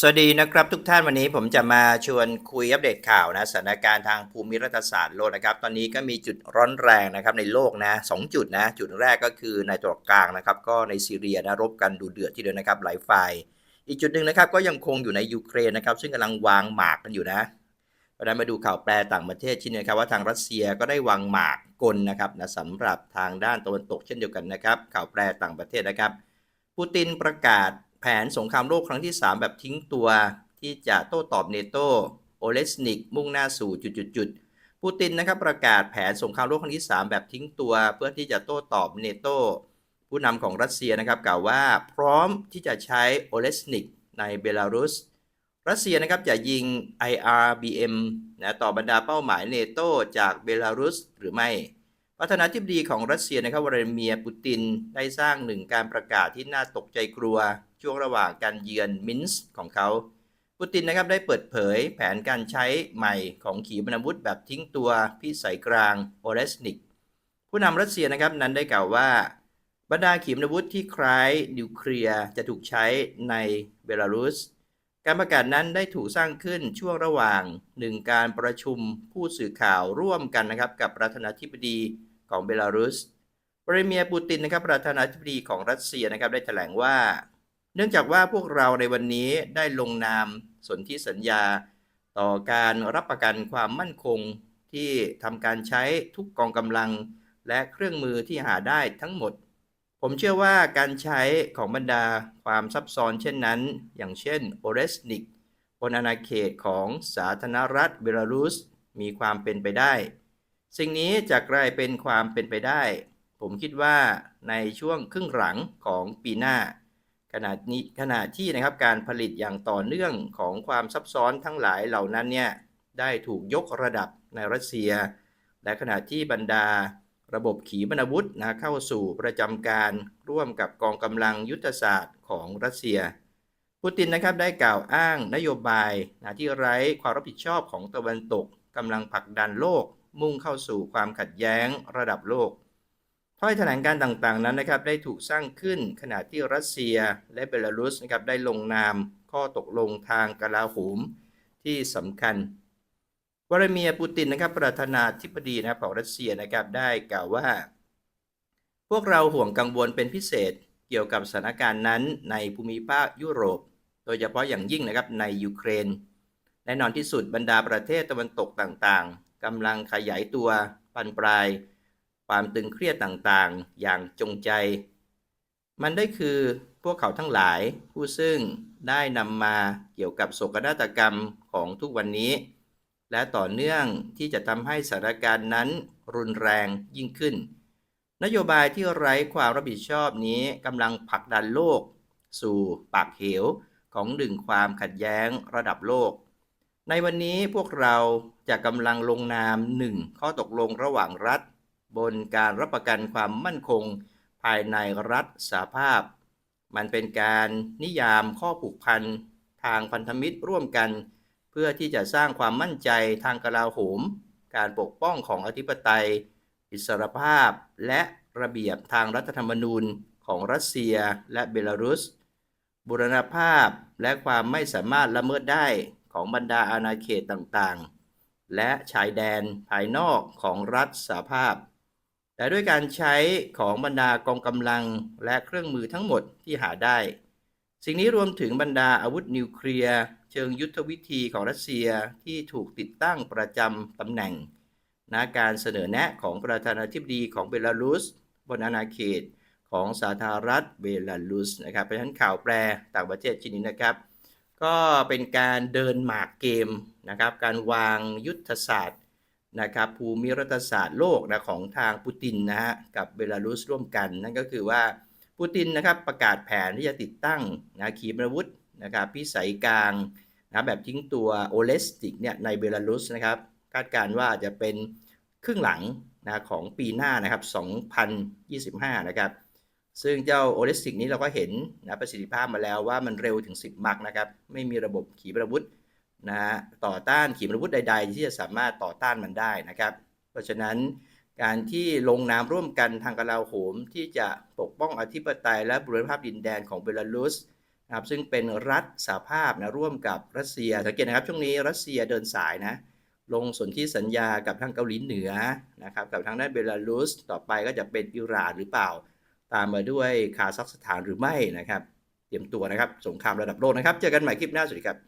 สวัสดีนะครับทุกท่านวันนี้ผมจะมาชวนคุยอัปเดตข่าวนะสถานการณ์ทางภูมิรัฐศาสตร์โลกนะครับ ตอนนี้ก็มีจุดร้อนแรงนะครับในโลกนะสองจุดนะจุดแรกก็คือในตะวันกกลางนะครับ ก็ในซีเรียนะรบกันดูเดือดที่เดียวนะครับหลายฝ่าย อีกจุดหนึ่งนะครับก็ยังคงอยู่ในยูเครนนะครับ ซึ่งกำลังวางหมากกันอยู่นะเพราะฉะนั้นมาดูข่าวแปลต่างประเทศชิ้นนี้นะครับว่าทางรัสเซียก็ได้วางหมากกลนะครับนะสำหรับทางด้านตะวันตกเช่นเดียวกันนะครับ ข่าวแปลต่างประเทศนะครับปูตินประกาศ แผนสงครามโลกครั้งที่ 3 แบบทิ้งตัวที่จะโต้ตอบเนโตโอเลสนิกมุ่งหน้าสู่จุดๆปูตินนะครับประกาศแผนสงครามโลกครั้งที่ 3 แบบทิ้งตัวเพื่อที่จะโต้ตอบเนโตผู้นำของรัสเซียนะครับกล่าวว่าพร้อมที่จะใช้โอเลสนิกในเบลารุส รัสเซียนะครับจะยิง IRBM นะต่อบรรดาเป้าหมายเนโตจากเบลารุสหรือไม่ประธานาธิบดีของรัสเซียนะครับวลาดิเมียร์ปูตินได้สร้างหนึ่งการประกาศที่น่าตกใจกลัว ช่วงระหว่างการเยือนมินส์ของเขาปูตินนะครับได้เปิดเผยแผนการใช้ใหม่ของขีปนาวุธแบบทิ้งตัวพิสัยกลางโอเลสนิก ผู้นำรัสเซียนะครับนั้นได้กล่าวว่า บรรดาขีปนาวุธที่คล้ายนิวเคลียร์จะถูกใช้ในเบลารุส การประกาศนั้นได้ถูกสร้างขึ้นช่วงระหว่างหนึ่งการประชุมผู้สื่อข่าวร่วมกันนะครับกับประธานาธิบดีของเบลารุสวลาดิเมียร์ปูตินนะครับประธานาธิบดีของรัสเซียนะครับได้แถลงว่า เนื่องจากว่าพวกเราในวันนี้ได้ลงนามสนธิสัญญา ต่อการรับประกันความมั่นคงที่ทำการใช้ทุกกองกำลัง และเครื่องมือที่หาได้ทั้งหมด ผมเชื่อว่าการใช้ของบรรดาความซับซ้อนเช่นนั้น อย่างเช่นโอเรสนิกบนอาณาเขตของสาธารณรัฐเบลารุส มีความเป็นไปได้ สิ่งนี้จะกลายเป็นความเป็นไปได้ ผมคิดว่าในช่วงครึ่งหลังของปีหน้า ขณะนี้ขณะที่นะครับการผลิตอย่างต่อเนื่องของความซับซ้อนทั้งหลายเหล่านั้นเนี่ยได้ถูกยกระดับในรัสเซีย และขณะที่บรรดาระบบขีปนาวุธนะเข้าสู่ประจำการร่วมกับกองกำลังยุทธศาสตร์ของรัสเซีย ปูตินนะครับได้กล่าวอ้างนโยบายนะที่ไร้ความรับผิดชอบของตะวันตกกำลังผลักดันโลก มุ่งเข้าสู่ความขัดแย้งระดับโลก ถ้อยแถลงการต่างๆนั้นนะครับได้ถูกสร้างขึ้นขณะที่รัสเซียและเบลารุสนะครับได้ลงนามข้อตกลงทางกลาโหมที่สำคัญวลาดิเมียร์ปูตินนะครับประธานาธิบดีนะครับของรัสเซียนะครับได้กล่าวว่า พวกเราห่วงกังวลเป็นพิเศษเกี่ยวกับสถานการณ์นั้นในภูมิภาคยุโรป โดยเฉพาะอย่างยิ่งนะครับในยูเครนแน่นอนที่สุดบรรดาประเทศตะวันตกต่างๆกำลังขยายตัวปันปลาย ความตึงเครียดต่างๆ อย่างจงใจ มันได้คือพวกเขาทั้งหลายผู้ซึ่งได้นำมาเกี่ยวกับโศกนาฏกรรมของทุกวันนี้ และต่อเนื่องที่จะทำให้สถานการณ์นั้นรุนแรงยิ่งขึ้น นโยบายที่ไร้ความรับผิดชอบนี้กำลังผลักดันโลก สู่ปากเหวของหนึ่งความขัดแย้งระดับโลก ในวันนี้พวกเราจะกำลังลงนามหนึ่งข้อตกลงระหว่างรัฐ บนการรับประกันความมั่นคงภายในรัฐสาภาพ มันเป็นการนิยามข้อผูกพันทางพันธมิตรร่วมกัน เพื่อที่จะสร้างความมั่นใจทางกลาโหม การปกป้องของอธิปไตย อิสรภาพ และระเบียบทางรัฐธรรมนูญของรัสเซียและเบลารุส บุรณภาพและความไม่สามารถละเมิดได้ของบรรดาอาณาเขตต่างๆ และชายแดนภายนอกของรัฐสาภาพ แต่ด้วยการใช้ของบรรดากองกำลังและเครื่องมือทั้งหมดที่หาได้ สิ่งนี้รวมถึงบรรดาอาวุธนิวเคลียร์เชิงยุทธวิธีของรัสเซียที่ถูกติดตั้งประจำตำแหน่งนะการเสนอแนะของประธานาธิบดีของเบลารุสบนอาณาเขตของสาธารณรัฐเบลารุสนะครับเพราะฉะนั้นข่าวแปลต่างประเทศชิ้นนี้นะครับ ก็เป็นการเดินหมากเกมนะครับ การวางยุทธศาสตร์ นะครับภูมิรัฐศาสตร์โลกนะของทางปูตินนะฮะกับเบลารุสร่วมกัน นั่นก็คือว่าปูตินนะครับประกาศแผนที่จะติดตั้งนะขีปนาวุธนะครับพิสัยกลางนะแบบทิ้งตัวโอเลสติกเนี่ยในเบลารุสนะครับคาดการณ์ว่าจะเป็นครึ่งหลังนะของปีหน้านะครับ 2025 นะครับ ซึ่งเจ้าโอเลสติกนี้เราก็เห็นนะประสิทธิภาพมาแล้วว่ามันเร็วถึง 10 มักนะครับ ไม่มีระบบขีปนาวุธ นะต่อต้านขีปนาวุธใด ๆ ที่จะสามารถต่อต้านมันได้นะครับ เพราะฉะนั้นการที่ลงนามร่วมกันทางกลาโหมที่จะปกป้องอธิปไตยและบรณภาพดินแดนของเบลารุสนะครับซึ่งเป็นรัฐสหภาพนะร่วมกับรัสเซียสังเกตนะครับช่วงนี้รัสเซียเดินสายนะลงสนธิสัญญากับทางเกาหลีเหนือนะครับกับทางด้านเบลารุสต่อไปก็จะเป็นอิหร่านหรือเปล่า ตามมาด้วยคาซัคสถานหรือไม่นะครับ เตรียมตัวนะครับ สงครามระดับโลกนะครับ เจอกันใหม่คลิปหน้าสวัสดีครับ